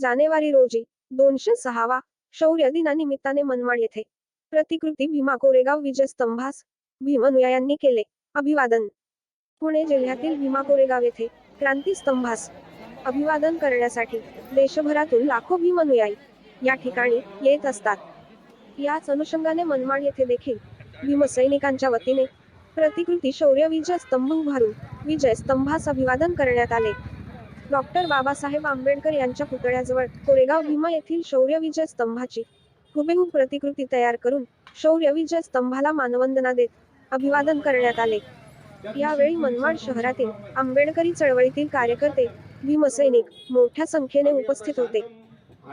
जानेवारी रोजी दोनशे सहावा शौर्य दिनानिमित्ताने मनमाड येथे प्रतिकृती भीमा कोरेगाव विजयस्तंभास भीमनुयायांनी केले. अभिवादन. पुणे जिल्ह्यातील भीमा कोरेगाव येथे क्रांती स्तंभास अभिवादन करण्यासाठी देशभरातून लाखो भीमनुयायी या ठिकाणी येत असतात. याच अनुषंगाने मनमाड येथे देखील भीमसैनिकांच्या वतीने प्रतिकृती शौर्य विजय स्तंभ उभारून विजय स्तंभास अभिवादन करण्यात आले. डॉक्टर बाबासाहेब आंबेडकर यांच्या पुतळ्याजवळ कोरेगाव भीमा येथील शौर्य विजय स्तंभाची हुबेहूब प्रतिकृती तयार करून शौर्य विजय स्तंभाला मानवंदना देत अभिवादन करण्यात आले. यावेळी मनमाड शहरातील आंबेडकरी चळवळीतील कार्यकर्ते भीमसैनिक मोठ्या संख्येने उपस्थित होते.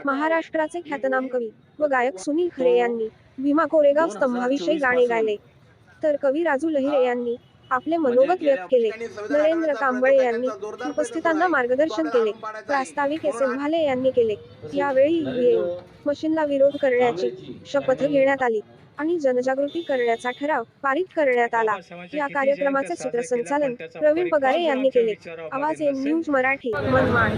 महाराष्ट्राचे ख्यातनाम कवी व गायक सुनील खरे यांनी भीमा कोरेगाव स्तंभाविषयी गाणे गायले. तर कवी राजू लहिरे यांनी आपले मनोगत व्यक्त केले नरेंद्र कांबळे यांनी उपस्थितांना मार्गदर्शन केले प्रास्ताविक एस भाले यांनी केले यावेळी मशीनला विरोध करण्याची शपथ घेण्यात आली आणि जनजागृती करण्याचा ठराव पारित करण्यात आला या कार्यक्रमाचे सूत्रसंचालन प्रवीण पगारे यांनी केले आवाज एम न्यूज मराठी मनमाड